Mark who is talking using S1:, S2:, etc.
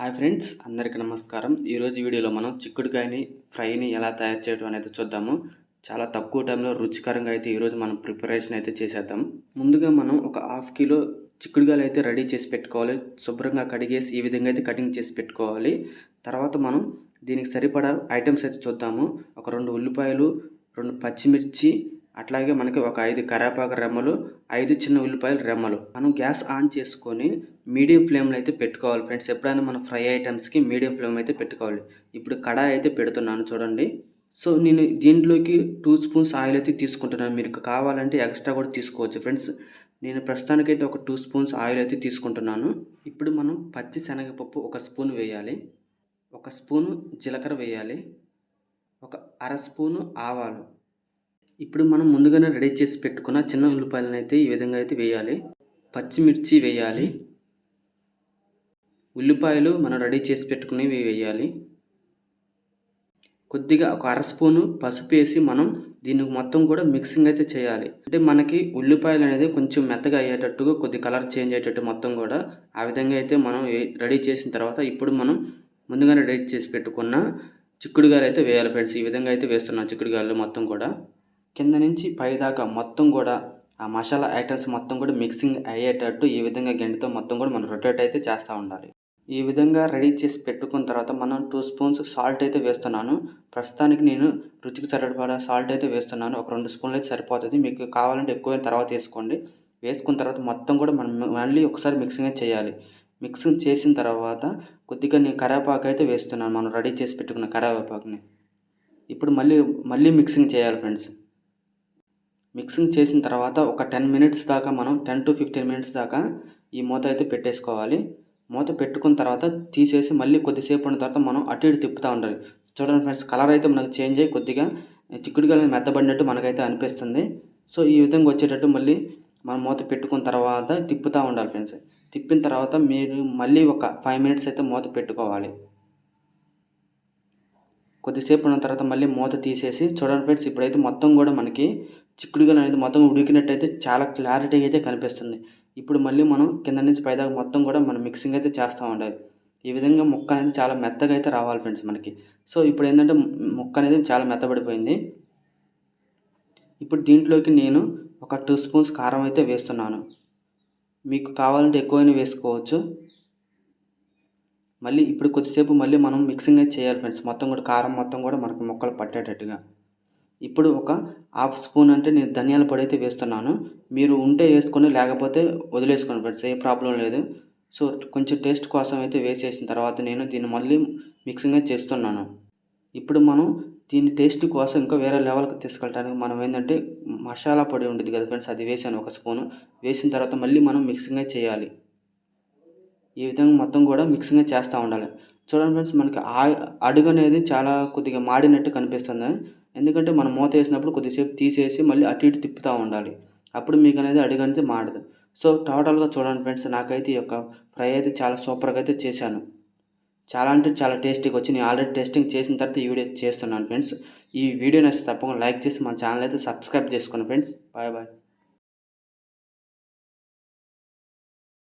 S1: Hi friends అందరికీ నమస్కారం. ఈరోజు వీడియోలో మనం చిక్కుడుకాయని ఫ్రైని ఎలా తయారు చేయడం అనేది చూద్దాము. చాలా తక్కువ టైంలో రుచికరంగా అయితే ఈరోజు మనం ప్రిపరేషన్ అయితే చేసేద్దాం. ముందుగా మనం ఒక హాఫ్ కిలో చిక్కుడుకాయలు అయితే రెడీ చేసి పెట్టుకోవాలి. శుభ్రంగా కడిగేసి ఈ విధంగా అయితే కటింగ్ చేసి పెట్టుకోవాలి. తర్వాత మనం దీనికి సరిపడా ఐటమ్స్ అయితే చూద్దాము. ఒక రెండు ఉల్లిపాయలు రెండు పచ్చిమిర్చి అట్లాగే మనకి ఒక ఐదు కరేపాకు రెమ్మలు ఐదు చిన్న ఉల్లిపాయలు రెమ్మలు. మనం గ్యాస్ ఆన్ చేసుకొని మీడియం ఫ్లేమ్లో అయితే పెట్టుకోవాలి ఫ్రెండ్స్. ఎప్పుడైనా మనం ఫ్రై ఐటమ్స్కి మీడియం ఫ్లేమ్ అయితే పెట్టుకోవాలి. ఇప్పుడు కడాయి అయితే పెడుతున్నాను చూడండి. సో నేను దీంట్లోకి టూ స్పూన్స్ ఆయిల్ అయితే తీసుకుంటున్నాను. మీకు కావాలంటే ఎక్స్ట్రా కూడా తీసుకోవచ్చు ఫ్రెండ్స్. నేను ప్రస్తుతానికైతే ఒక టూ స్పూన్స్ ఆయిల్ అయితే తీసుకుంటున్నాను. ఇప్పుడు మనం పచ్చి శనగపప్పు ఒక స్పూన్ వేయాలి. ఒక స్పూను జీలకర్ర వేయాలి. ఒక అర స్పూను ఆవాలు. ఇప్పుడు మనం ముందుగానే రెడీ చేసి పెట్టుకున్న చిన్న ఉల్లిపాయలను అయితే ఈ విధంగా అయితే వేయాలి. పచ్చిమిర్చి వేయాలి. ఉల్లిపాయలు మనం రెడీ చేసి పెట్టుకునేవి వేయాలి. కొద్దిగా ఒక అర స్పూను పసుపు వేసి మనం దీన్ని మొత్తం కూడా మిక్సింగ్ అయితే చేయాలి. అంటే మనకి ఉల్లిపాయలు అనేది కొంచెం మెత్తగా అయ్యేటట్టుగా కొద్ది కలర్ చేంజ్ అయ్యేటట్టు మొత్తం కూడా ఆ విధంగా అయితే మనం రెడీ చేసిన తర్వాత ఇప్పుడు మనం ముందుగానే రెడీ చేసి పెట్టుకున్న చిక్కుడుగాయలు అయితే వేయాలి ఫ్రెండ్స్. ఈ విధంగా అయితే వేస్తున్నాం చిక్కుడుగాయలు మొత్తం కూడా. కింద నుంచి పైదాకా మొత్తం కూడా ఆ మసాలా ఐటమ్స్ మొత్తం కూడా మిక్సింగ్ అయ్యేటట్టు ఈ విధంగా గంటతో మొత్తం కూడా మనం రొటేట్ అయితే చేస్తూ ఉండాలి. ఈ విధంగా రెడీ చేసి పెట్టుకున్న తర్వాత మనం టూ స్పూన్స్ సాల్ట్ అయితే వేస్తున్నాను. ప్రస్తుతానికి నేను రుచికి సరిపడా సాల్ట్ అయితే వేస్తున్నాను. ఒక రెండు స్పూన్లు అయితే సరిపోతుంది. మీకు కావాలంటే ఎక్కువ తర్వాత వేసుకోండి. వేసుకున్న తర్వాత మొత్తం కూడా మనం మళ్ళీ ఒకసారి మిక్సింగ్ అయితే చేయాలి. మిక్సింగ్ చేసిన తర్వాత కొద్దిగా నేను కరేపాకు అయితే వేస్తున్నాను. మనం రెడీ చేసి పెట్టుకున్న కరేవేపాకుని. ఇప్పుడు మళ్ళీ మళ్ళీ మిక్సింగ్ చేయాలి ఫ్రెండ్స్ మిక్సింగ్ చేసిన తర్వాత ఒక టెన్ మినిట్స్ దాకా మనం టెన్ టు ఫిఫ్టీన్ మినిట్స్ దాకా ఈ మూత అయితే పెట్టేసుకోవాలి. మూత పెట్టుకున్న తర్వాత తీసేసి మళ్ళీ కొద్దిసేపు ఉన్న తర్వాత మనం అటు ఇటు తిప్పుతూ ఉండాలి. చూడండి ఫ్రెండ్స్ కలర్ అయితే మనకు చేంజ్ అయ్యి కొద్దిగా చిక్కుడుగా మెత్తబడినట్టు మనకైతే అనిపిస్తుంది. సో ఈ విధంగా వచ్చేటట్టు మళ్ళీ మనం మూత పెట్టుకున్న తర్వాత తిప్పుతూ ఉండాలి ఫ్రెండ్స్. తిప్పిన తర్వాత మీరు మళ్ళీ ఒక ఫైవ్ మినిట్స్ అయితే మూత పెట్టుకోవాలి. కొద్దిసేపు ఉన్న తర్వాత మళ్ళీ మూత తీసేసి చూడండి ఫ్రెండ్స్ ఇప్పుడైతే మొత్తం కూడా మనకి చిక్కుడుగా అనేది మొత్తం ఉడికినట్టయితే చాలా క్లారిటీ అయితే కనిపిస్తుంది. ఇప్పుడు మళ్ళీ మనం కింద నుంచి పైదాకా మొత్తం కూడా మనం మిక్సింగ్ అయితే చేస్తూ ఉండాలి. ఈ విధంగా ముక్క అనేది చాలా మెత్తగా అయితే రావాలి ఫ్రెండ్స్ మనకి. సో ఇప్పుడు ఏంటంటే ముక్క అనేది చాలా మెత్తబడిపోయింది. ఇప్పుడు దీంట్లోకి నేను ఒక టూ స్పూన్స్ కారం అయితే వేస్తున్నాను. మీకు కావాలంటే ఎక్కువైనా వేసుకోవచ్చు. మళ్ళీ ఇప్పుడు కొద్దిసేపు మళ్ళీ మనం మిక్సింగ్ అయితే చేయాలి ఫ్రెండ్స్ మొత్తం కూడా కారం మొత్తం కూడా మనకు ముక్కలు పట్టేటట్టుగా. ఇప్పుడు ఒక హాఫ్ స్పూన్ అంటే నేను ధనియాల పొడి అయితే వేస్తున్నాను. మీరు ఉంటే వేసుకొని లేకపోతే వదిలేసుకోండి ఫ్రెండ్స్ ఏ ప్రాబ్లం లేదు. సో కొంచెం టేస్ట్ కోసం అయితే వేసేసిన తర్వాత నేను దీన్ని మళ్ళీ మిక్సింగ్ చేస్తున్నాను. ఇప్పుడు మనం దీని టేస్ట్ కోసం ఇంకా వేరే లెవెల్కి తీసుకెళ్ళడానికి మనం ఏంటంటే మసాలా పొడి ఉంటుంది కదా ఫ్రెండ్స్ అది వేసాను ఒక స్పూను. వేసిన తర్వాత మళ్ళీ మనం మిక్సింగ్ చేయాలి. ఈ విధంగా మొత్తం కూడా మిక్సింగ్ చేస్తూ ఉండాలి. చూడండి ఫ్రెండ్స్ మనకి అడుగు అనేది చాలా కొద్దిగా మాడినట్టు కనిపిస్తుంది. ఎందుకంటే మనం మూత వేసినప్పుడు కొద్దిసేపు తీసేసి మళ్ళీ అటు ఇటు తిప్పుతూ ఉండాలి. అప్పుడు మీకు అనేది అడిగంతే మాడదు. సో టోటల్గా చూడండి ఫ్రెండ్స్ నాకైతే ఈ యొక్క ఫ్రై అయితే చాలా సూపర్గా అయితే చేశాను. చాలా అంటే చాలా టేస్టీగా వచ్చి నేను ఆల్రెడీ టెస్టింగ్ చేసిన తర్వాత ఈ వీడియో చేస్తున్నాను ఫ్రెండ్స్. ఈ వీడియో నచ్చితే తప్పకుండా లైక్ చేసి మన ఛానల్ అయితే సబ్స్క్రైబ్ చేసుకోండి ఫ్రెండ్స్. Bye bye.